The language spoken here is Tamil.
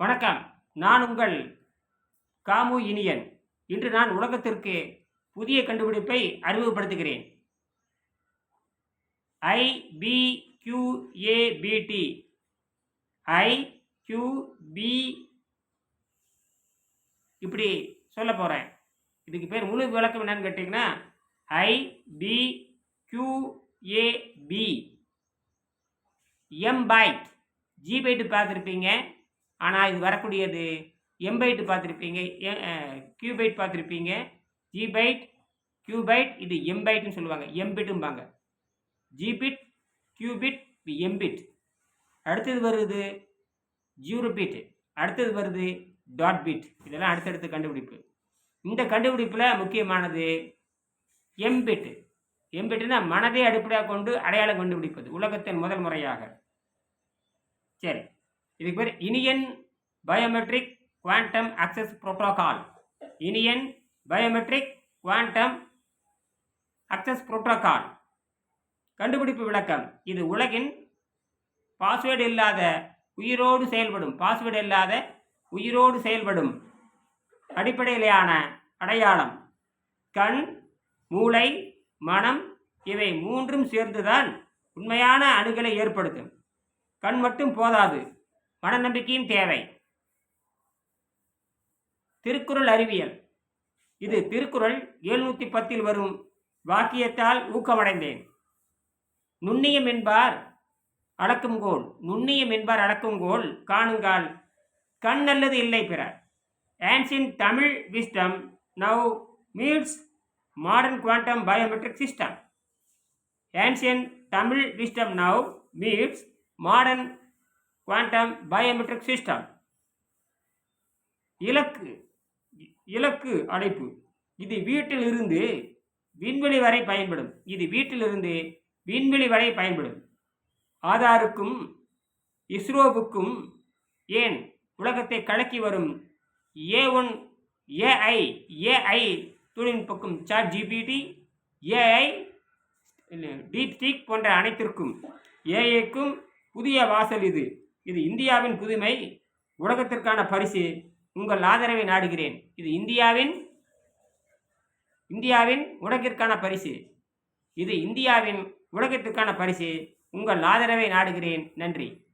வணக்கம். நான் உங்கள் காமு இனியன். இன்று நான் உலகத்திற்கு புதிய கண்டுபிடிப்பை அறிமுகப்படுத்துகிறேன். ஐபிக்யூஏபிடி ஐக்யூபி ஐ இப்படி சொல்ல போகிறேன் இதுக்கு பேர் முழு விளக்கம் என்னன்னு கேட்டிங்கன்னா ஐபிக்யூஏபி பி கியூ எம் பைட் பார்த்துருப்பீங்க. ஆனால் இது வரக்கூடியது எம்பைட்டு பார்த்துருப்பீங்க. கியூபைட் பார்த்துருப்பீங்க. ஜிபைட் கியூபைட் இது எம்பைட்னு சொல்லுவாங்க. எம்பிட்டும்பாங்க ஜிபிட் கியூபிட் பிட் எம்பிட் அடுத்தது வருது ஜியூரோபிட் அடுத்தது வருது டாட் பிட் இதெல்லாம் அடுத்தடுத்த கண்டுபிடிப்பு. இந்த கண்டுபிடிப்பில் முக்கியமானது எம்பிட் பிட் மனதை அடிப்படையாக கொண்டு அடையாளம் கண்டுபிடிப்பது. உலகத்தின் முதல் முறையாக. சரி. இதுக்கு பேர் Iniyan biometric quantum access protocol. Iniyan biometric quantum access protocol. கண்டுபிடிப்பு விளக்கம். இது உலகின் பாஸ்வேர்டு இல்லாத உயிரோடு செயல்படும் பாஸ்வேர்டு இல்லாத உயிரோடு செயல்படும் அடிப்படையிலான அடையாளம். கண் மூளை மனம் இவை மூன்றும் சேர்ந்துதான் உண்மையான அணுகலை ஏற்படுத்தும். கண் மட்டும் போதாது. மனநம்பிக்கையும் தேவை. திருக்குறள் அறிவியல். இது திருக்குறள் எழுநூற்றி பத்தில் வரும் வாக்கியத்தால் ஊக்கமடைந்தேன். நுண்ணியம் என்பார் அளக்குங்கோல் நுண்ணியம் என்பார் அளக்குங்கோல் காணுங்கால். கண் அல்லது இல்லை பிற ancient Tamil wisdom now meets modern quantum biometric system ancient Tamil wisdom now meets modern quantum biometric system இலக்கு இலக்கு அழைப்பு இது வீட்டில் இருந்து விண்வெளி வரை பயன்படும். இது வீட்டிலிருந்து விண்வெளி வரை பயன்படும். ஆதாருக்கும் இஸ்ரோவுக்கும் ஏன் உலகத்தை கலக்கி வரும் ஏ ஒன் ஏஐ ஏஐ தொழில்நுட்பக்கும் chat GPT AI DeepSeek போன்ற அனைத்திற்கும் ஏஐக்கும் புதிய வாசல் இது. இது இந்தியாவின் புதுமை. உலகத்திற்கான பரிசு. உங்கள் ஆதரவை நாடுகிறேன். இது இந்தியாவின் இந்தியாவின் உலகிற்கான பரிசு. இது இந்தியாவின் உலகத்திற்கான பரிசு. உங்கள் ஆதரவை நாடுகிறேன். நன்றி.